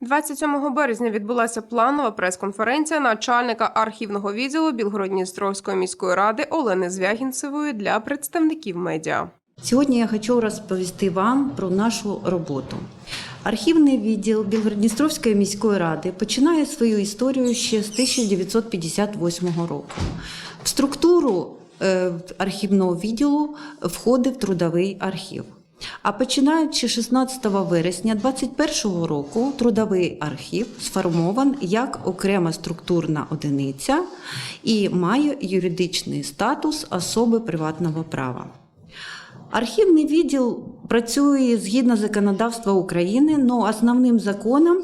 27 березня відбулася планова прес-конференція начальника архівного відділу Білгород-Дністровської міської ради Олени Звягінцевої для представників медіа. Сьогодні я хочу розповісти вам про нашу роботу. Архівний відділ Білгородністровської міської ради починає свою історію ще з 1958 року. В структуру е, архівного відділу входив трудовий архів. А починаючи 16 вересня 2021 року, трудовий архів сформований як окрема структурна одиниця і має юридичний статус особи приватного права. Архівний відділ працює згідно законодавства України, але основним законом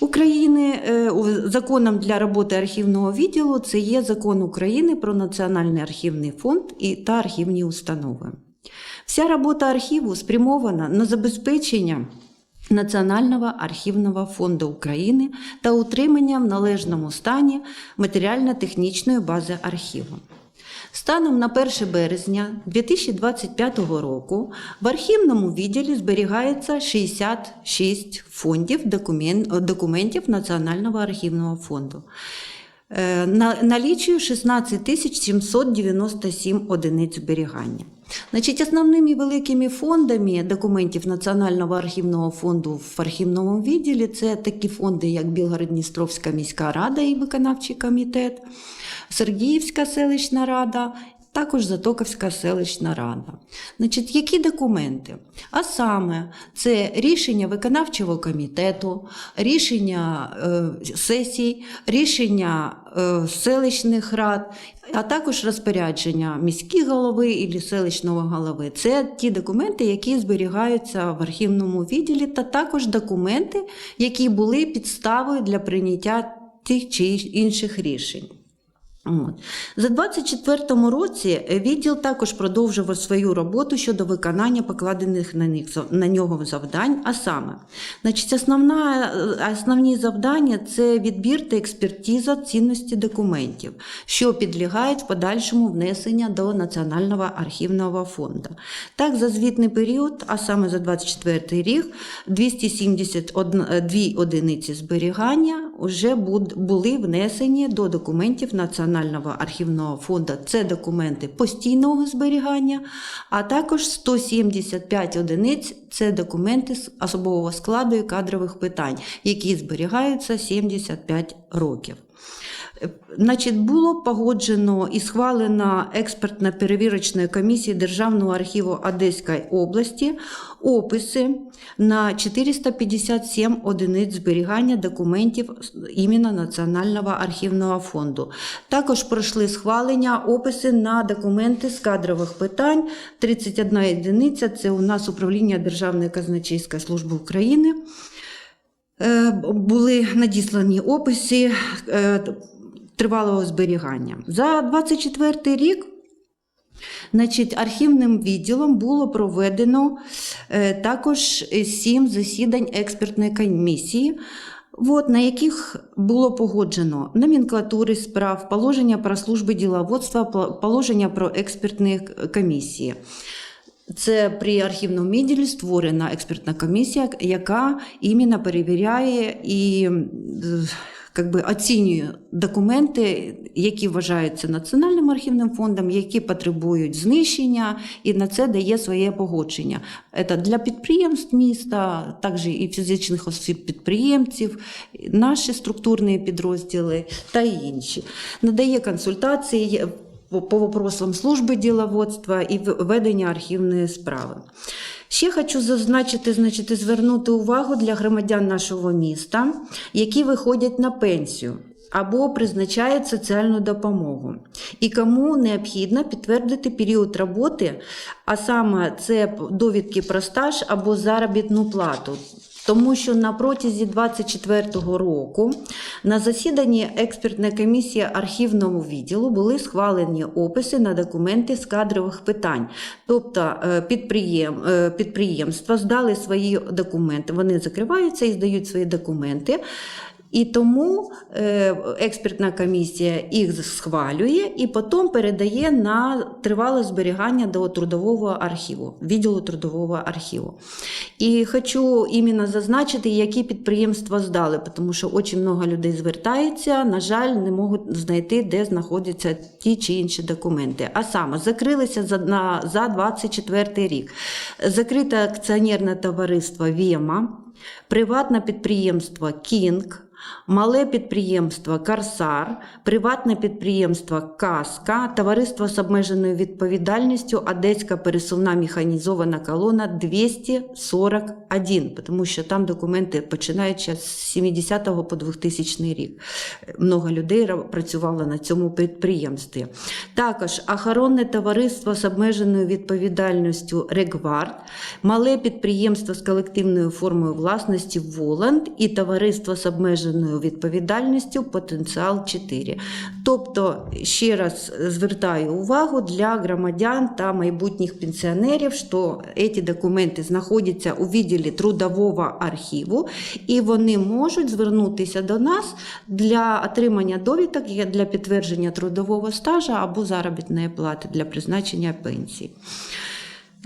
України, е, законом для роботи архівного відділу це є закон України про Національний архівний фонд і та архівні установи. Вся робота архіву спрямована на забезпечення Національного архівного фонду України та утримання в належному стані матеріально-технічної бази архіву. Станом на 1 березня 2025 року в архівному відділі зберігається 66 фондів документів Національного архівного фонду. Е, Налічує 16 797 одиниць зберігання. Значить, основними великими фондами документів Національного архівного фонду в архівному відділі це такі фонди, як Білгород-Дністровська міська рада і виконавчий комітет, Сергіївська селищна рада. Також Затоковська селищна рада. Значить, які документи? А саме, це рішення виконавчого комітету, рішення е, сесій, рішення е, селищних рад, а також розпорядження міських голови і селищного голови. Це ті документи, які зберігаються в архівному відділі, та також документи, які були підставою для прийняття тих чи інших рішень. От. За 24 році відділ також продовжував свою роботу щодо виконання покладених на, них, на нього завдань, а саме, значить, основна, основні завдання це відбір та експертиза цінності документів, що підлягають в подальшому внесення до Національного архівного фонду. Так, за звітний період, а саме за 24 рік, 272 одиниці зберігання вже були внесені до документів Національного архівного фонду. Це документи постійного зберігання, а також 175 одиниць це документи з особового складу і кадрових питань, які зберігаються 75 років. Значить, було погоджено і схвалено експертно-перевірочною комісією Державного архіву Одеської області описи на 457 одиниць зберігання документів іменно Національного архівного фонду. Також пройшли схвалення описи на документи з кадрових питань. 31 одиниця це у нас управління Державної казначейської служби України. Е, Були надіслані описи е, тривалого зберігання. За 24 рік Значить, архівним відділом було проведено е, також сім засідань експертної комісії, от, на яких було погоджено номенклатури справ, положення про служби діловодства, положення про експертні комісії. Це при архівному відділі створена експертна комісія, яка іменно перевіряє і з- как би, оцінює документи, які вважаються національним архівним фондом, які потребують знищення, і на це дає своє погодження. Це для підприємств міста, також і фізичних осіб підприємців, наші структурні підрозділи та інші. Надає консультації по, по вопросам служби діловодства і ведення архівної справи. Ще хочу зазначити, значить, звернути увагу для громадян нашого міста, які виходять на пенсію або призначають соціальну допомогу, і кому необхідно підтвердити період роботи, а саме це довідки про стаж або заробітну плату. Тому що на протязі 24-го року на засіданні експертної комісії архівного відділу були схвалені описи на документи з кадрових питань. Тобто е, підприєм, е, підприємства здали свої документи, вони закриваються і здають свої документи. І тому е, експертна комісія їх схвалює і потім передає на тривале зберігання до трудового архіву, відділу трудового архіву. І хочу іменно зазначити, які підприємства здали, тому що дуже багато людей звертається, на жаль, не можуть знайти, де знаходяться ті чи інші документи. А саме закрилися за, на, за 24 рік. Закрите акціонерне товариство Вєма, приватне підприємство Кінг. Мале підприємство Карсар, приватне підприємство Каска, товариство з обмеженою відповідальністю Одеська пересувна механізована колона 241, тому що там документи починаючи з 70 по 2000 рік. Много людей працювало на цьому підприємстві. Також охоронне товариство з обмеженою відповідальністю Регвард, мале підприємство з колективною формою власності Воланд і товариство з обмеженою відповідальністю Потенціал 4. Тобто, ще раз звертаю увагу для громадян та майбутніх пенсіонерів, що ці документи знаходяться у відділі трудового архіву, і вони можуть звернутися до нас для отримання довідок для підтвердження трудового стажу або заробітної плати для призначення пенсії.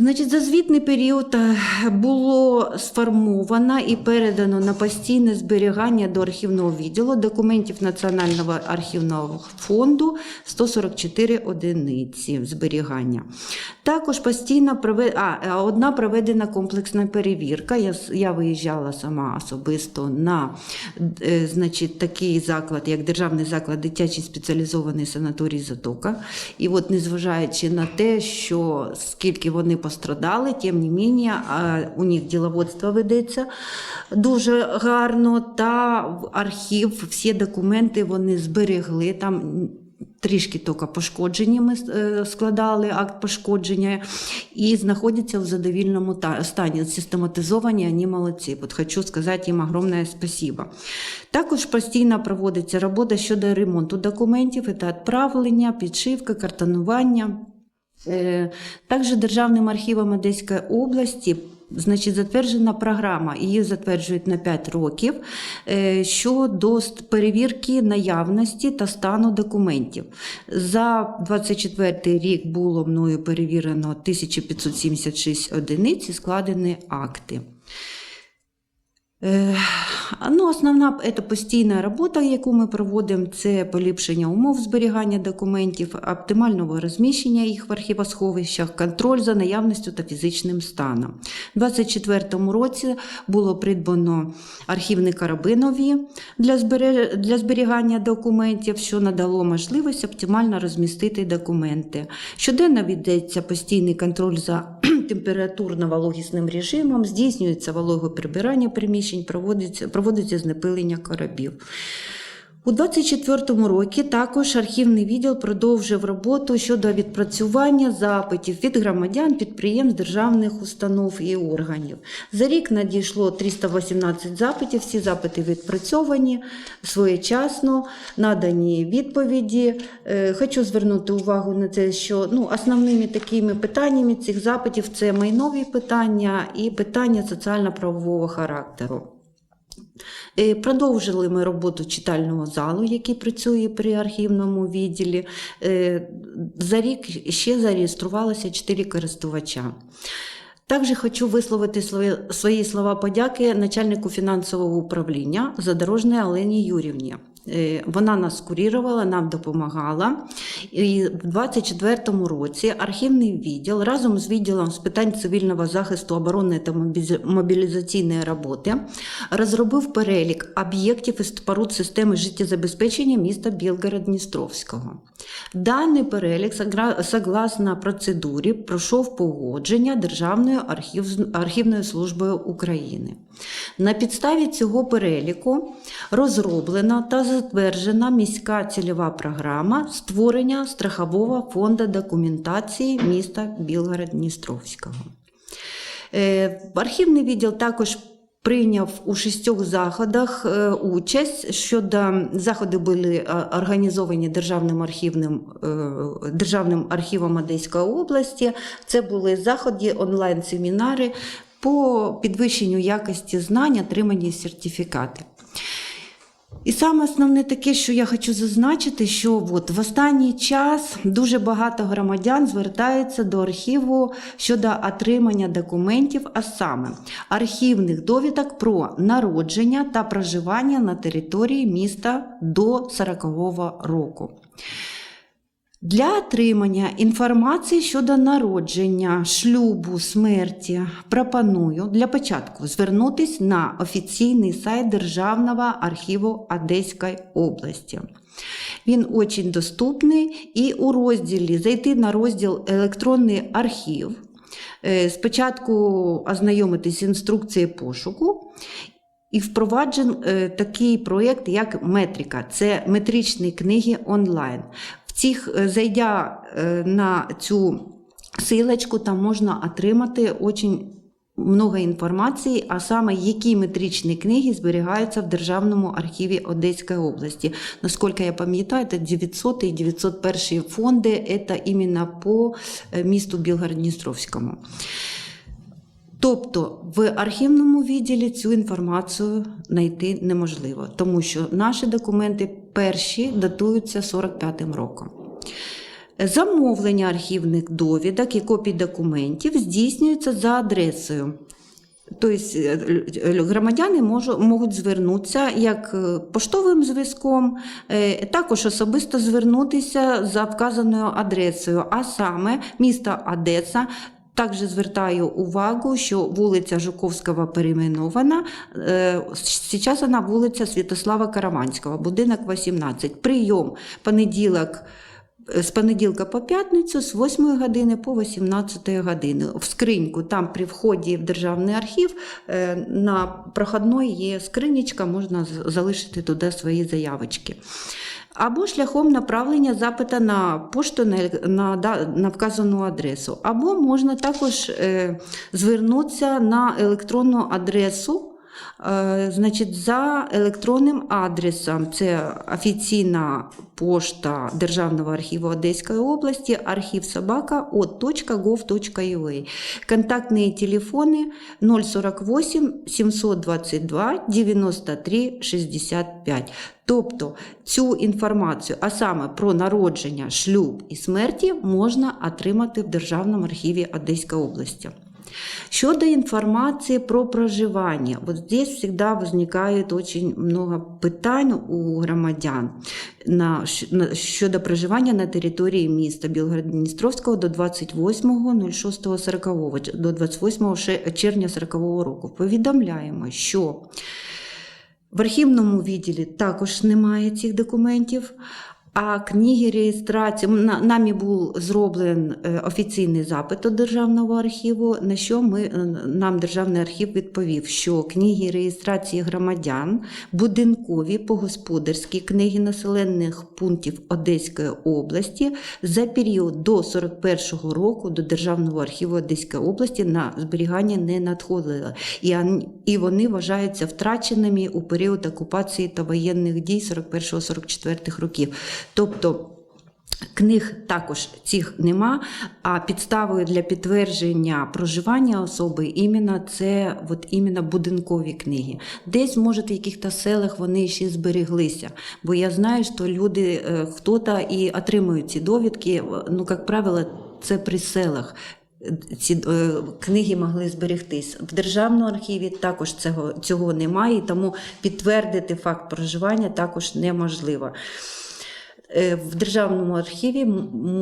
Значить, за звітний період е, було сформовано і передано на постійне зберігання до архівного відділу документів Національного архівного фонду 144 одиниці зберігання. Також постійно провед... а, одна проведена комплексна перевірка. Я, я виїжджала сама особисто на е, значить, такий заклад, як Державний заклад дитячий спеціалізований санаторій Затока. І от, незважаючи на те, що скільки вони пострадали, тим не менше, а, у них діловодство ведеться дуже гарно, та архів всі документи вони зберегли. Там Трішки тільки пошкоджені ми е, складали акт пошкодження і знаходяться в задовільному стані. Систематизовані, вони молодці. От хочу сказати їм огромне спасибо. Також постійно проводиться робота щодо ремонту документів, це відправлення, підшивка, картонування. Е, Також Державним архівом Одеської області значить, затверджена програма, її затверджують на 5 років е, щодо перевірки наявності та стану документів. За 24 рік було мною перевірено 1576 одиниць і складені акти. Е, Ну, основна це постійна робота, яку ми проводимо, це поліпшення умов зберігання документів, оптимального розміщення їх в архівосховищах, контроль за наявністю та фізичним станом. У 2024 році було придбано архівні кораби нові для, зберігання документів, що надало можливість оптимально розмістити документи. Щоденно ведеться постійний контроль за температурно-вологісним режимом, здійснюється вологоприбирання приміщень, проводиться, проводиться знепилення коробів. У 2024 році також архівний відділ продовжив роботу щодо відпрацювання запитів від громадян, підприємств, державних установ і органів. За рік надійшло 318 запитів. Всі запити відпрацьовані своєчасно, надані відповіді. Е, Хочу звернути увагу на те, що ну, основними такими питаннями цих запитів це майнові питання і питання соціально-правового характеру. Е, Продовжили ми роботу читального залу, який працює при архівному відділі. Е, За рік ще зареєструвалося 4 користувача. Також хочу висловити свої, слова подяки начальнику фінансового управління Задорожній Олені Юрівні. Е, Вона нас курірувала, нам допомагала. І в 2024 році архівний відділ разом з відділом з питань цивільного захисту оборонної та мобілізаційної роботи розробив перелік об'єктів і споруд системи життєзабезпечення міста Білгород-Дністровського. Даний перелік, согласно процедурі, пройшов погодження Державною архів- архівною службою України. На підставі цього переліку розроблена та затверджена міська цільова програма створення страхового фонду документації міста Білгород-Дністровського. Е, Архівний відділ також прийняв у шістьох заходах е, участь. Щодо заходи були е, організовані Державним архівним, Державним архівом Одеської області. Це були заходи, онлайн-семінари по підвищенню якості знань, отримані сертифікати. І саме основне таке, що я хочу зазначити, що от в останній час дуже багато громадян звертаються до архіву щодо отримання документів, а саме архівних довідок про народження та проживання на території міста до 40-го року. Для отримання інформації щодо народження, шлюбу, смерті пропоную для початку звернутися на офіційний сайт Державного архіву Одеської області. Він дуже доступний і у розділі зайти на розділ Електронний архів. Е, Спочатку ознайомитись з інструкцією пошуку і впроваджен е, такий проєкт, як Метрика. Це метричні книги онлайн. В цих, е, зайдя е, на цю силочку, там можна отримати очень много інформації, а саме які метричні книги зберігаються в Державному архіві Одеської області. Наскільки я пам'ятаю, це 900 і 901 фонди, це іменно по е, місту Білгород-Дністровському. Тобто в архівному відділі цю інформацію знайти неможливо, тому що наші документи перші датуються 45-м роком. Замовлення архівних довідок і копій документів здійснюється за адресою. Тобто е, громадяни можуть звернутися як е, поштовим зв'язком, е, також особисто звернутися за вказаною адресою, а саме місто Одеса. Також звертаю увагу, що вулиця Жуковського перейменована. Е, Зараз вона вулиця Святослава Караванського, будинок 18. Прийом понеділок з понеділка по п'ятницю з 8 години по 18 години. В скриньку, там при вході в державний архів, е, на проходної є скринічка, можна залишити туди свої заявочки. Або шляхом направлення запита на пошту на, на, вказану адресу. Або можна також е, звернутися на електронну адресу. Е, Значить, за електронним адресом це офіційна пошта Державного архіву Одеської області, архів собака от.gov.ua. Контактні телефони 048 722 93 65. Тобто цю інформацію, а саме про народження, шлюб і смерті, можна отримати в Державному архіві Одеської області. Щодо информации про проживание, вот здесь всегда возникает очень много питань у громадян на, на, щодо проживання на території міста Білгород-Дністровського до 28.06.40, до 28 червня 40 року. Повідомляємо, що в архівному відділі також немає цих документів. А книги реєстрації на- нами був зроблений офіційний запит до Державного архіву, на що ми, е, нам Державний архів відповів, що книги реєстрації громадян, будинкові погосподарські книги населених пунктів Одеської області за період до 41-го року до Державного архіву Одеської області на зберігання не надходили. І вони вважаються втраченими у період окупації та воєнних дій 41-44 років. Тобто Книг також цих нема, а підставою для підтвердження проживання особи іменно це от іменно будинкові книги. Десь, може, в якихось селах вони ще збереглися. Бо я знаю, що люди, е, хто-то і отримують ці довідки, ну, як правило, це при селах. Ці е, книги могли зберегтись. В Державному архіві також цього, цього немає, тому підтвердити факт проживання також неможливо. Е, В Державному архіві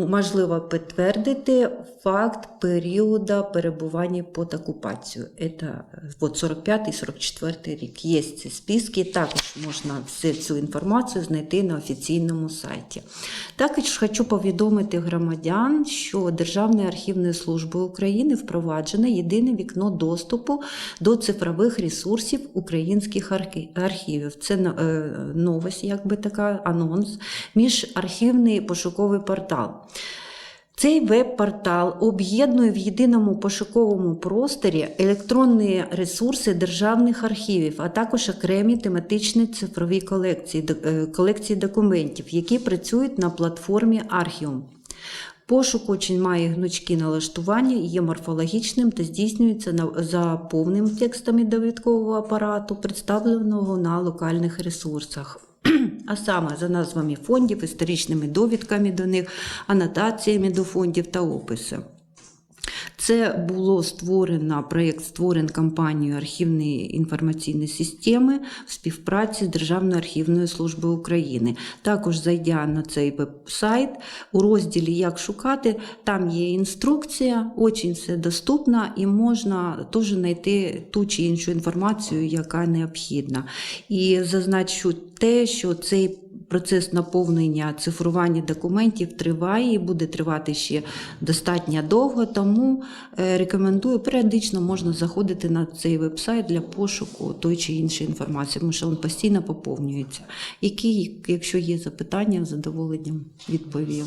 можливо підтвердити факт періоду перебування під окупацією. Це е, от 45-44 рік. Є ці списки, також можна всю цю інформацію знайти на офіційному сайті. Також хочу повідомити громадян, що Державною архівною службою України впроваджено єдине вікно доступу до цифрових ресурсів українських архівів. Це е, новость, якби така анонс, міжархівний пошуковий портал. Цей веб-портал об'єднує в єдиному пошуковому просторі електронні ресурси державних архівів, а також окремі тематичні цифрові колекції, е, колекції документів, які працюють на платформі Архіум. Пошук очень має гнучкі налаштування, є морфологічним та здійснюється за повним текстом довідкового апарату, представленого на локальних ресурсах. А саме за назвами фондів, історичними довідками до них, анотаціями до фондів та описи. Це було створено проєкт створений компанією архівної інформаційної системи в співпраці з Державною архівною службою України. Також зайдя на цей веб-сайт у розділі Як шукати, там є інструкція, дуже все доступно і можна теж знайти ту чи іншу інформацію, яка необхідна. І зазначу те, що цей Процес наповнення цифрування документів триває і буде тривати ще достатньо довго, тому е, рекомендую періодично можна заходити на цей веб-сайт для пошуку той чи іншої інформації, тому що він постійно поповнюється. Які, якщо є запитання, задоволенням відповім.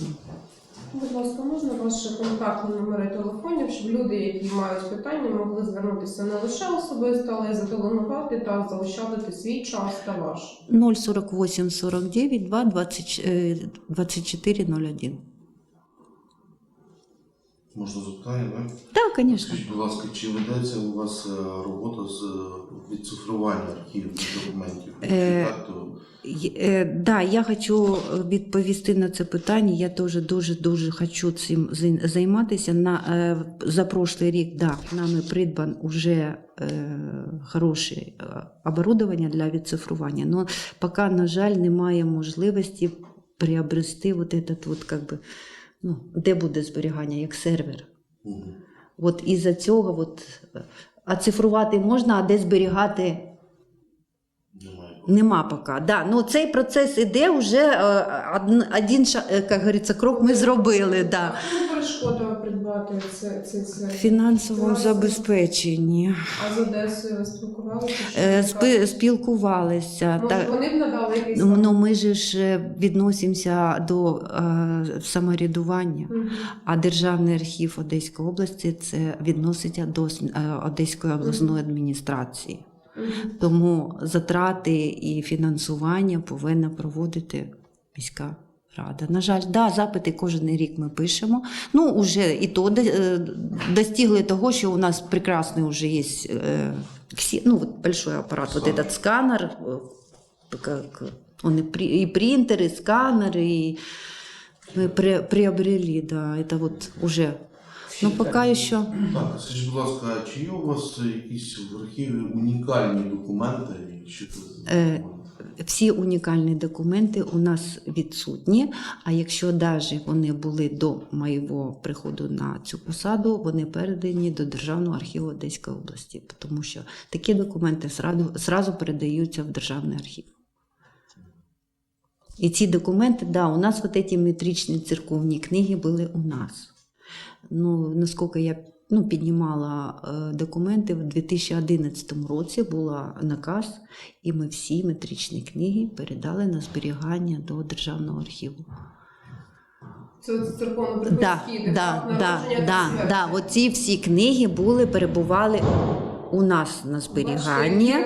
Будь ласка, можна ваші контактні номери телефонів, щоб люди, які мають питання, могли звернутися не лише особисто, але й зателефонувати та заощадити свій час та ваш. 048 49 2 20, е, 24 01. Можна запитання, так? Так, звісно. Скажіть, будь ласка, чи ведеться у вас е, робота з е, відцифрування архівних документів? Е, так, то е, Да, я хочу відповісти на це питання. Я теж дуже дуже хочу цим займатися. На е, за прошлий рік да, нами придбан уже е, хороше оборудовання для відцифрування. Но поки, на жаль, немає можливості приобрести вот этот вот, как би, ну, де буде зберігання, як сервер. Угу. От із-за цього от, а цифрувати можна, а де зберігати. Нема поки. Да. Ну, цей процес іде вже е, один, е, як говориться, крок ми зробили. Да. Перешкода придбати це, це, це? Фінансовому забезпеченні. А з Одесою спілкувалися? Е, Спілкувалися. Може, Та, вони б надали якийсь... ну, ну, ми ж відносимося до е, самоврядування, Мгм. а Державний архів Одеської області це відноситься до е, Одеської обласної адміністрації. Мгм. Тому затрати і фінансування повинна проводити міська рада. На жаль, да, запити кожен рік ми пишемо. Ну, уже і то до- е, достигли того, що у нас прекрасний вже є е, ксі- ну, вот большой апарат, вот этот сканер, э, как, он и, при, и принтер, и сканер, и мы при, приобрели, да, это вот уже. Но пока еще... Так, скажіть, будь ласка, чи є у вас якісь в архіві унікальні документи? І це Е. Всі унікальні документи у нас відсутні. А якщо навіть вони були до моєго приходу на цю посаду, вони передані до Державного архіву Одеської області, тому що такі документи зразу, зразу передаються в Державний архів. І ці документи, да, у нас вот эти метричні церковні книги були у нас. Ну, наскільки я ну, піднімала е, документи, в 2011 році був наказ, і ми всі метричні книги передали на зберігання до Державного архіву. Це оці Да, церковно-приходські, да, да, да, да. Оці всі книги були, перебували у нас на зберігання.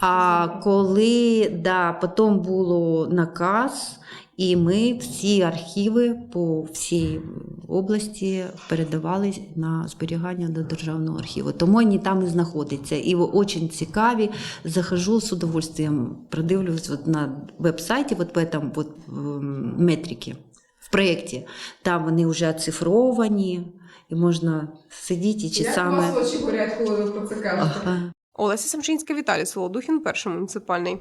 А коли да, потім було наказ, і ми всі архіви по всій області передавали на зберігання до державного архіву. Тому вони там і знаходяться. І дуже цікаві. Захожу з удовольствием, продивлюсь от на веб-сайті, от в этом вот, ем, метрики, в проєкті. Там вони вже оцифровані, і можна сидіти і чи Як у вас очі горять, коли ви про це кажете? Ага. Олеся Самчинська, Віталій Солодухін, перший муніципальний.